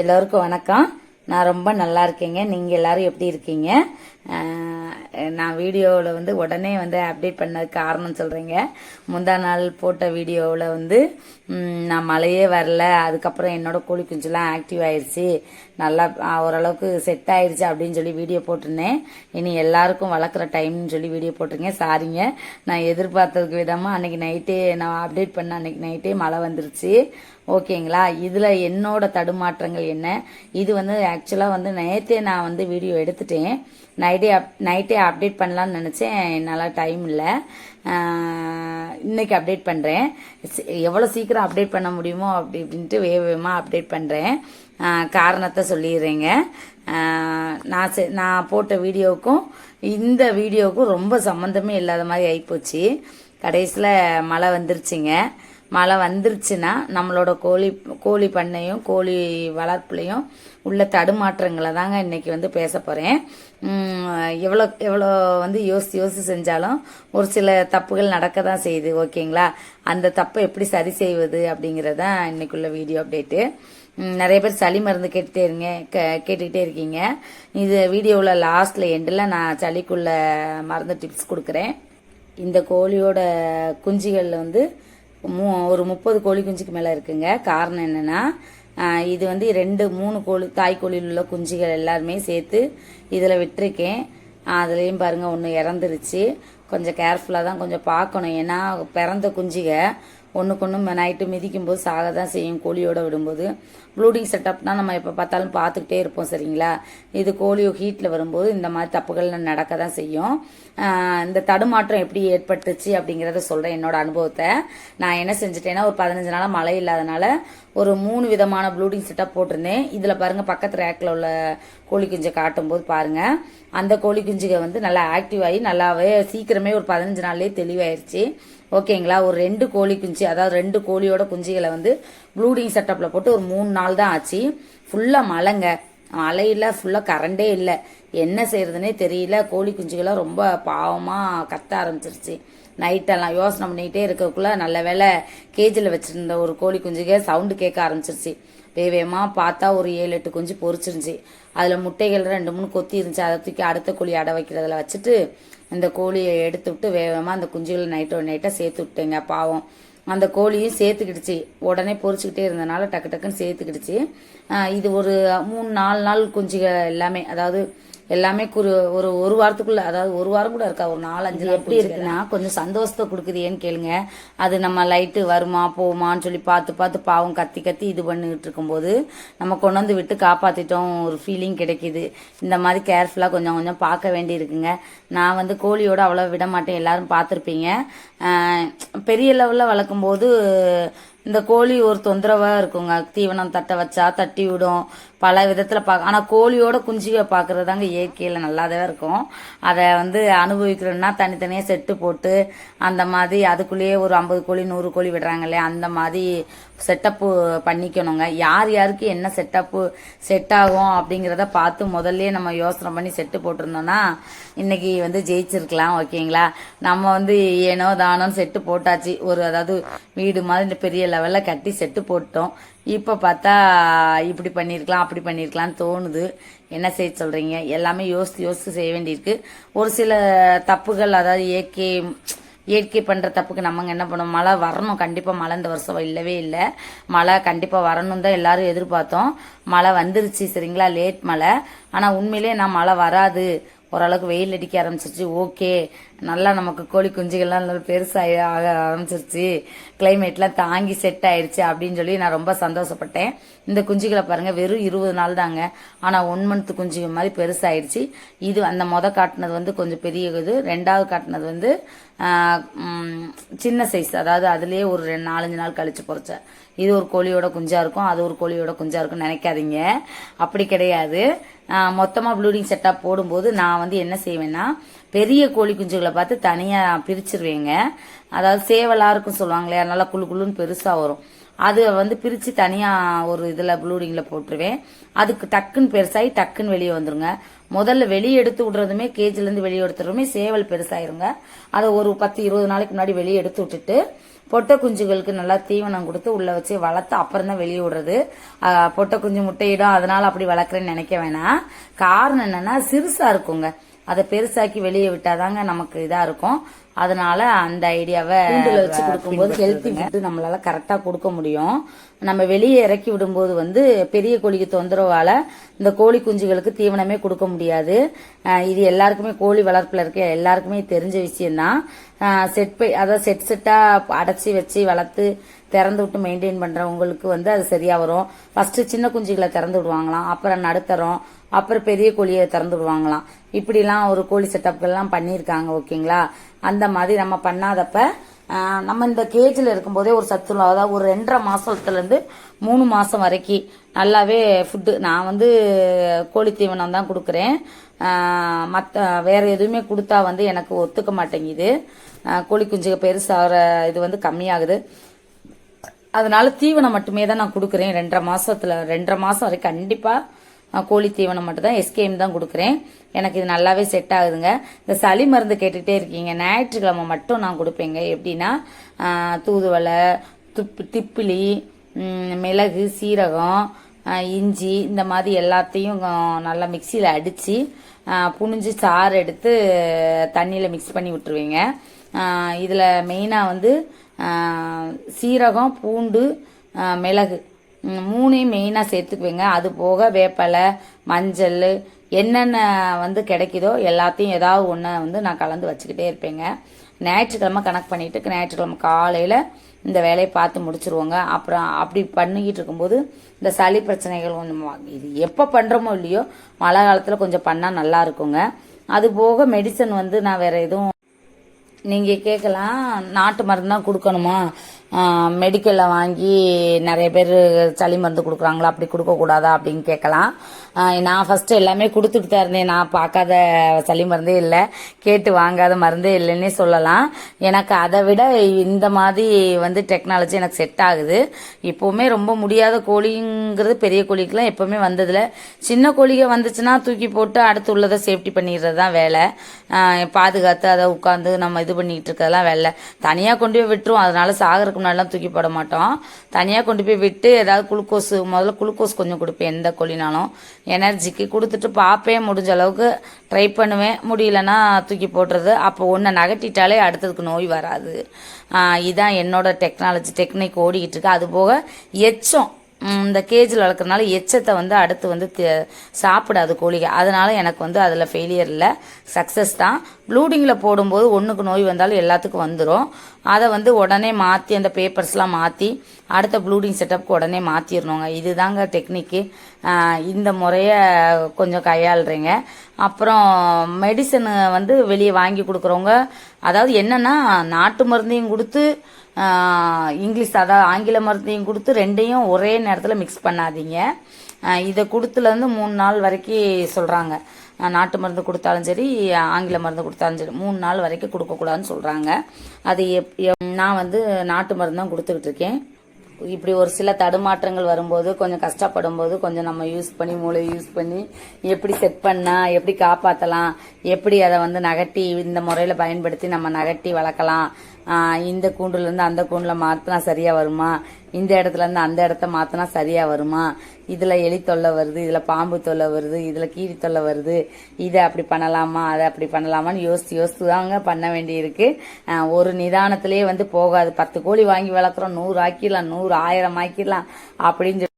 எல்லோருக்கும் வணக்கம். நான் ரொம்ப நல்லா இருக்கேங்க. நீங்கள் எல்லாரும் எப்படி இருக்கீங்க? நான் வீடியோவில் வந்து உடனே வந்து அப்டேட் பண்ணதுக்கு காரணம் சொல்கிறேங்க முந்தா நாள் போட்ட வீடியோவில் வந்து நான் மழையே வரல. அதுக்கப்புறம் என்னோட கோழி குஞ்சுலாம் ஆக்டிவ் ஆயிடுச்சு நல்லா ஓரளவுக்கு செட் ஆயிடுச்சு அப்படின்னு சொல்லி வீடியோ போட்டிருந்தேன். இனி எல்லாருக்கும் வளர்க்குற டைம்னு சொல்லி வீடியோ போட்டிருங்க சாரிங்க நான் எதிர்பார்த்ததுக்கு விதமாக அன்னைக்கு நைட்டே நான் அப்டேட் பண்ண அன்னைக்கு நைட்டே மழை வந்துருச்சு. ஓகேங்களா? இதில் என்னோட தடுமாற்றங்கள் என்ன? இது வந்து ஆக்சுவலாக வந்து நேற்றே நான் வந்து வீடியோ எடுத்துட்டேன். நைட்டே அப் நைட்டே அப்டேட் பண்ணலான்னு நினச்சேன். என்னால் டைம் இல்லை. இன்றைக்கி இன்னைக்கு அப்டேட் பண்ணுறேன் எவ்வளோ சீக்கிரம் அப்டேட் பண்ண முடியுமோ அப்படி இப்படின்ட்டு வேக வேகமாக அப்டேட் பண்ணுறேன் காரணத்தை சொல்லிடுறேங்க. நான் செ- நான் போட்ட வீடியோவுக்கும் இந்த வீடியோவுக்கும் ரொம்ப சம்மந்தமே இல்லாத மாதிரி ஆகிப்போச்சு கடைசியில் மழை வந்துருச்சுங்க. மழை வந்துருச்சுன்னா நம்மளோட கோழி கோழி பண்ணையும் கோழி வளர்ப்புலையும் உள்ள தடுமாற்றங்களை தாங்க இன்னைக்கு வந்து பேச போகிறேன் எவ்வளோ எவ்வளோ வந்து யோசித்து யோசித்து செஞ்சாலும் ஒரு சில தப்புகள் நடக்க தான் செய்யுது ஓகேங்களா? அந்த தப்பை எப்படி சரி செய்வது அப்படிங்கிறது தான் இன்னைக்குள்ள வீடியோ அப்டேட்டு. நிறைய பேர் சளி மருந்து கேட்டுட்டே இருங்க கே- கேட்டுக்கிட்டே இருக்கீங்க. இது வீடியோவில் லாஸ்ட்டில் எண்டில் நான் சளிக்குள்ள மருந்து டிப்ஸ் கொடுக்குறேன். இந்த கோழியோட குஞ்சுகளில் வந்து மூ ஒரு முப்பது கோழி குஞ்சுக்கு மேலே இருக்குங்க. காரணம் என்னென்னா இது வந்து ரெண்டு மூணு கோழி தாய் கோழியில் உள்ள குஞ்சுகள் எல்லாருமே சேர்த்து இதில் விட்டுருக்கேன். அதுலேயும் பாருங்கள் ஒன்று இறந்துருச்சு. கொஞ்சம் கேர்ஃபுல்லாக தான் கொஞ்சம் பார்க்கணும். ஏன்னா பிறந்த குஞ்சுக ஒன்றுக்கு ஒன்று நைட்டு மிதிக்கும் போது சாக தான் செய்யும். கோழியோட விடும்போது ப்ளூடிங் செட்டப்னா நம்ம எப்போ பார்த்தாலும் பார்த்துக்கிட்டே இருப்போம் சரிங்களா? இது கோழியோ ஹீட்டில் வரும்போது இந்த மாதிரி தப்புகள் நடக்க தான் செய்யும். இந்த தடுமாற்றம் எப்படி ஏற்பட்டுச்சு அப்படிங்கிறத சொல்கிறேன் என்னோட அனுபவத்தை. நான் என்ன செஞ்சுட்டேன்னா ஒரு பதினஞ்சு நாளாக மழை இல்லாதனால ஒரு மூணு விதமான ப்ளூடிங் செட்டப் போட்டிருந்தேன். இதில் பாருங்கள் பக்கத்து ரேக்கில் உள்ள கோழி குஞ்சை காட்டும்போது பாருங்கள் அந்த கோழி குஞ்சுக வந்து நல்லா ஆக்டிவ் ஆகி நல்லாவே சீக்கிரமே ஒரு பதினஞ்சு நாள்லேயே தெளிவாயிருச்சு. ஓகேங்களா ஒரு ரெண்டு கோழி குஞ்சு அதாவது ரெண்டு கோழியோட குஞ்சுகளை வந்து ப்ளூடிங் செட்டப்பில் போட்டு ஒரு மூணு நாள் தான் ஆச்சு. ஃபுல்லாக மழைங்க மழையில் ஃபுல்லாக கரண்டே இல்லை. என்ன செய்யறதுனே தெரியல. கோழி குஞ்சுகள்லாம் ரொம்ப பாவமாக கத்த ஆரம்பிச்சிருச்சு. நைட்டெல்லாம் யோசனை பண்ணிக்கிட்டே இருக்கக்குள்ளே நல்ல வேளை கேஜில் வச்சுருந்த ஒரு கோழி குஞ்சுக சவுண்டு கேட்க ஆரம்பிச்சிருச்சு. வேகமாக பார்த்தா ஒரு ஏழு எட்டு குஞ்சு பொறிச்சிருந்துச்சி அதில் முட்டைகள் ரெண்டு மூணு கொத்தி இருந்துச்சு. அதை தூக்கி அடுத்த கோழி அடை வைக்கிறதுல வச்சுட்டு இந்த கோழியை எடுத்து விட்டு வேகமாக அந்த குஞ்சுகளை நைட்டோட நைட்டாக சேர்த்து விட்டேங்க பாவம். அந்த கோழியும் சேர்த்துக்கிடுச்சு. உடனே பொறிச்சுக்கிட்டே இருந்தனால டக்கு டக்குன்னு சேர்த்துக்கிடுச்சு. இது ஒரு மூணு நாலு நாள் குஞ்சுகள் எல்லாமே. அதாவது எல்லாமே குறு ஒரு ஒரு வாரத்துக்குள்ள அதாவது ஒரு வாரம் கூட இருக்கா? ஒரு நாலு அஞ்சு எப்படி இருக்குன்னா கொஞ்சம் சந்தோஷத்தை கொடுக்குது ஏன்னு கேளுங்க. அது நம்ம லைட்டு வருமா போகுமான்னு சொல்லி பார்த்து பார்த்து பாவம் கத்தி கத்தி இது பண்ணிக்கிட்டு இருக்கும்போது நம்ம கொண்டு வந்து விட்டு காப்பாத்திட்டோம். ஒரு ஃபீலிங் கிடைக்குது. இந்த மாதிரி கேர்ஃபுல்லாக கொஞ்சம் கொஞ்சம் பார்க்க வேண்டி இருக்குங்க நான் வந்து கோழியோட அவ்வளோ விட மாட்டேன். எல்லாரும் பார்த்துருப்பீங்க. பெரிய லெவலில் வளர்க்கும்போது இந்த கோழி ஒரு தொந்தரவாக இருக்குங்க. தீவனம் தட்ட வச்சா தட்டி விடும். பல விதத்தில் பார்க்க ஆனால் கோழியோட குஞ்சுக பார்க்குறது தாங்க இயற்கையில் நல்லாவே இருக்கும். அதை வந்து அனுபவிக்கிறோம்னா தனித்தனியாக செட்டு போட்டு அந்த மாதிரி அதுக்குள்ளேயே ஒரு ஐம்பது கோழி நூறு கோழி விடுறாங்க இல்லையா? அந்த மாதிரி செட்டப்பு பண்ணிக்கணுங்க. யார் யாருக்கு என்ன செட்டப்பு செட் ஆகும் அப்படிங்கிறத பார்த்து முதல்ல நம்ம யோசனை பண்ணி செட்டு போட்டிருந்தோம்னா இன்னைக்கு வந்து ஜெயிச்சிருக்கலாம் ஓகேங்களா? நம்ம வந்து ஏனோ தானோன்னு செட்டு போட்டாச்சு. ஒரு அதாவது வீடு மாதிரி இந்த பெரிய லெவலில் கட்டி செட்டு போட்டோம். இப்போ பார்த்தா இப்படி பண்ணியிருக்கலாம் அப்படி பண்ணியிருக்கலாம்னு தோணுது. என்ன செய்ய சொல்கிறீங்க எல்லாமே யோசித்து யோசித்து செய்ய வேண்டியிருக்கு. ஒரு சில தப்புகள் அதாவது இயற்கை இயற்கை பண்ணுற தப்புக்கு நம்ம என்ன பண்ணோம்? மழை வரணும். கண்டிப்பாக மழை இந்த வருஷம் இல்லவே இல்லை. மழை கண்டிப்பாக வரணும் தான் எல்லாரும் எதிர்பார்த்தோம். மழை வந்துருச்சு சரிங்களா? லேட் மழை. ஆனால் உண்மையிலே நான் மழை வராது. ஓரளவுக்கு வெயில் அடிக்க ஆரம்பிச்சிருச்சு. ஓகே. நல்லா நமக்கு கோழி குஞ்சுகள்லாம் நல்லா பெருசாக ஆக ஆரம்பிச்சிருச்சு. கிளைமேட்லாம் தாங்கி செட் ஆயிடுச்சு அப்படின்னு சொல்லி நான் ரொம்ப சந்தோஷப்பட்டேன். இந்த குஞ்சுகளை பாருங்க வெறும் இருபது நாள் தாங்க. ஆனால் ஒன் மந்த் குஞ்சுகள் மாதிரி பெருசாயிடுச்சு இது அந்த மொத காட்டினது வந்து கொஞ்சம் பெரிய இது. ரெண்டாவது காட்டினது வந்து சின்ன சைஸ் அதாவது அதுலேயே ஒரு ரெண்டு நாலஞ்சு நாள் கழிச்சு பொறிச்ச. இது ஒரு கோழியோட குஞ்சா இருக்கும். அது ஒரு கோழியோட குஞ்சா இருக்கும் நினைக்காதீங்க. அப்படி கிடையாது. மொத்தமாக ப்ளூடிங் செட்டாக போடும்போது நான் வந்து என்ன செய்வேன்னா பெரிய கோழி குஞ்சுகளை பார்த்து தனியாக பிரிச்சிருவேங்க. அதாவது சேவலாக இருக்கும் சொல்லுவாங்களே நல்லா குளு குளுன்னு பெருசாக வரும். அது வந்து பிரித்து தனியாக ஒரு இதில் ப்ளூடிங்கில் போட்டுருவேன். அதுக்கு டக்குன்னு பெருசாகி டக்குன்னு வெளியே வந்துருங்க. முதல்ல வெளியே எடுத்து விடுறதுமே கேஜிலேருந்து வெளியே எடுத்துறதுமே சேவல் பெருசாயிருங்க. அதை ஒரு பத்து இருபது நாளைக்கு முன்னாடி வெளியே எடுத்து விட்டுட்டு பொட்டை குஞ்சுகளுக்கு நல்லா தீவனம் கொடுத்து உள்ளே வச்சு வளர்த்து அப்புறம் தான் வெளியே விடுறது. பொட்டை குஞ்சு முட்டையிடும் அதனால் அப்படி வளர்க்குறேன்னு நினைக்க வேணாம். காரணம் என்னென்னா சிறுசாக இருக்குங்க. அதை பெருசாக்கி வெளியே விட்டாதாங்க நமக்கு இதா இருக்கும். அதனால அந்த ஐடியாவை வச்சு கொடுக்கும்போது ஹெல்த்தி ஃபுட்டு நம்மளால கரெக்டா கொடுக்க முடியும். நம்ம வெளியே இறக்கி விடும்போது வந்து பெரிய கோழிக்கு தொந்தரவால இந்த கோழி குஞ்சுகளுக்கு தீவனமே கொடுக்க முடியாது. இது எல்லாருக்குமே கோழி வளர்ப்புல இருக்க எல்லாருக்குமே தெரிஞ்ச விஷயம்தான். செட் பை அதாவது செட் செட்டா அடைச்சி வச்சு வளர்த்து திறந்து விட்டு மெயின்டைன் பண்ணுறவங்களுக்கு வந்து அது சரியாக வரும். ஃபஸ்ட்டு சின்ன குஞ்சுகளை திறந்து விடுவாங்களாம். அப்புறம் நடுத்தரம் அப்புறம் பெரிய கோழியை திறந்து விடுவாங்களாம். இப்படிலாம் ஒரு கோழி செட்டப்கள்லாம் பண்ணியிருக்காங்க ஓகேங்களா? அந்த மாதிரி நம்ம பண்ணாதப்ப நம்ம இந்த கேஜில் இருக்கும்போதே ஒரு சத்துள்ள அதாவது ஒரு ரெண்டரை மாதத்துலேருந்து மூணு மாதம் வரைக்கும் நல்லாவே ஃபுட்டு நான் வந்து கோழி தீவனம் தான் கொடுக்குறேன். மற்ற வேறு எதுவுமே கொடுத்தா வந்து எனக்கு ஒத்துக்க மாட்டேங்குது. கோழி குஞ்சுக பெருசாகிற இது வந்து கம்மியாகுது. அதனால தீவனம் மட்டுமே தான் நான் கொடுக்குறேன். ரெண்டரை மாசத்துல ரெண்டரை மாசம் வரைக்கும் கண்டிப்பா நான் கோழி தீவனம் மட்டும் தான் எஸ்கேம் தான் கொடுக்குறேன். எனக்கு இது நல்லாவே செட் ஆகுதுங்க. இந்த சளி மருந்து கேட்டுகிட்டே இருக்கீங்க. ஞாயிற்றுக்கிழமை மட்டும் நான் கொடுப்பேங்க. எப்படின்னா தூதுவளை துப்பு திப்பிலி மிளகு சீரகம் இஞ்சி இந்த மாதிரி எல்லாத்தையும் நல்லா மிக்சியில் அடித்து புனிஞ்சு சாறு எடுத்து தண்ணியில் மிக்ஸ் பண்ணி விட்டுருவீங்க. இதில் மெயினாக வந்து சீரகம் பூண்டு மிளகு. மூணையும் மெயினாக சேர்த்துக்குவேங்க. அது போக வேப்பலை மஞ்சள் என்னென்ன வந்து கிடைக்குதோ எல்லாத்தையும் ஏதாவது ஒன்று வந்து நான் கலந்து வச்சுக்கிட்டே இருப்பேங்க. ஞாயிற்றுக்கிழமை கணக்கு பண்ணிட்டு ஞாயிற்றுக்கிழமை காலையில் இந்த வேலையை பார்த்து முடிச்சிருவோங்க. அப்புறம் அப்படி பண்ணிக்கிட்டு இருக்கும்போது இந்த சளி பிரச்சனைகள் கொஞ்சம் இது எப்போ பண்ணுறோமோ இல்லையோ மழை காலத்தில் கொஞ்சம் பண்ணால் நல்லா இருக்குங்க. அது போக மெடிசன் வந்து நான் வேறு எதுவும் நீங்கள் கேட்கலாம் நாட்டு மருந்து தான் கொடுக்கணுமா? மெடிக்கலில் வாங்கி நிறைய பேர் சளி மருந்து கொடுக்குறாங்களா அப்படி கொடுக்கக்கூடாதா அப்படின்னு கேட்கலாம். நான் ஃபஸ்ட்டு எல்லாமே கொடுத்துட்டு தான் இருந்தேன். நான் பார்க்காத சளி மருந்தே இல்லை. கேட்டு வாங்காத மருந்தே இல்லைன்னே சொல்லலாம். எனக்கு அதை விட இந்த மாதிரி வந்து டெக்னாலஜி எனக்கு செட் ஆகுது. இப்போவுமே ரொம்ப முடியாத கோழிங்கிறது பெரிய கோழிக்கெலாம் எப்போவுமே வந்ததில்ல. சின்ன கோழிக வந்துச்சுன்னா தூக்கி போட்டு அடுத்து உள்ளதை சேஃப்டி பண்ணிடுறது தான் வேலை. பாதுகாத்து அதை உட்காந்து நம்ம இது பண்ணிக்கிட்டு இருக்கிறதெல்லாம் வேலை. தனியாக கொண்டு போய் விட்டுரும். அதனால சாகிறதுக்கு நல்லா தூக்கி போட மாட்டோம். தனியாக கொண்டு போய் விட்டு ஏதாவது குளுக்கோஸ் முதல்ல குளுக்கோஸ் கொஞ்சம் கொடுப்பேன் எந்த கொல்லினாலும் எனர்ஜிக்கு கொடுத்துட்டு பார்ப்பேன் முடிஞ்ச அளவுக்கு ட்ரை பண்ணுவேன். முடியலன்னா தூக்கி போட்டுறது அப்போ ஒன்றை நகட்டிட்டாலே அடுத்ததுக்கு நோய் வராது. இதுதான் என்னோடய என்னோட டெக்னாலஜி டெக்னிக் ஓடிக்கிட்டு இருக்கு. அது போக எச்சம். இந்த கேஜில் வளர்க்குறதுனால எச்சத்தை வந்து அடுத்து வந்து சாப்பிடாது கோழிகள். அதனால் எனக்கு வந்து அதில் ஃபெயிலியர் இல்லை. சக்ஸஸ் தான். ப்ளூடிங்கில் போடும்போது ஒன்றுக்கு நோய் வந்தாலும் எல்லாத்துக்கும் வந்துடும் அதை வந்து உடனே மாற்றி அந்த பேப்பர்ஸ்லாம் மாற்றி அடுத்த ப்ளூடிங் செட்டப்புக்கு உடனே மாற்றிடணுங்க இதுதாங்க டெக்னிக்கு இந்த முறையை கொஞ்சம் கையாளுறீங்க. அப்புறம் மெடிசனு வந்து வெளியே வாங்கி கொடுக்குறவங்க அதாவது என்னென்னா நாட்டு மருந்தையும் கொடுத்து இங்கிலீஷ் அதாவது ஆங்கில மருந்தையும் கொடுத்து ரெண்டையும் ஒரே நேரத்தில் மிக்ஸ் பண்ணாதீங்க. இதை கொடுத்துலேருந்து மூணு நாள் வரைக்கும் சொல்கிறாங்க நாட்டு மருந்து கொடுத்தாலும் சரி ஆங்கில மருந்து கொடுத்தாலும் சரி மூணு நாள் வரைக்கும் கொடுக்கக்கூடாதுன்னு சொல்கிறாங்க அது எப் எப்- நான் வந்து நாட்டு மருந்து தான் கொடுத்துக்கிட்டு இருக்கேன். இப்படி ஒரு சில தடுமாற்றங்கள் வரும்போது கொஞ்சம் கஷ்டப்படும் போது கொஞ்சம் நம்ம யூஸ் பண்ணி மூளை யூஸ் பண்ணி எப்படி செட் பண்ணா எப்படி காப்பாற்றலாம் எப்படி அதை வந்து நகட்டி இந்த முறையில் பயன்படுத்தி நம்ம நகட்டி வளர்க்கலாம். இந்த கூண்டுலேருந்து அந்த கூண்டில் மாற்றினா சரியாக வருமா? இந்த இடத்துல இருந்து அந்த இடத்த மாத்தினா சரியா வருமா? இதுல எலி தொல்லை வருது இதுல பாம்பு தொல்லை வருது இதுல கீரி தொல்லை வருது. இதை அப்படி பண்ணலாமா? அதை அப்படி பண்ணலாமான்னு யோசித்து யோசித்து தாங்க பண்ண வேண்டியிருக்கு. ஒரு நிதானத்திலேயே வந்து போகாது. பத்து கோழி வாங்கி வளர்க்குறோம். நூறு ஆக்கிடலாம் நூறு ஆயிரம் ஆக்கிடலாம். அப்படின்னு சொல்லி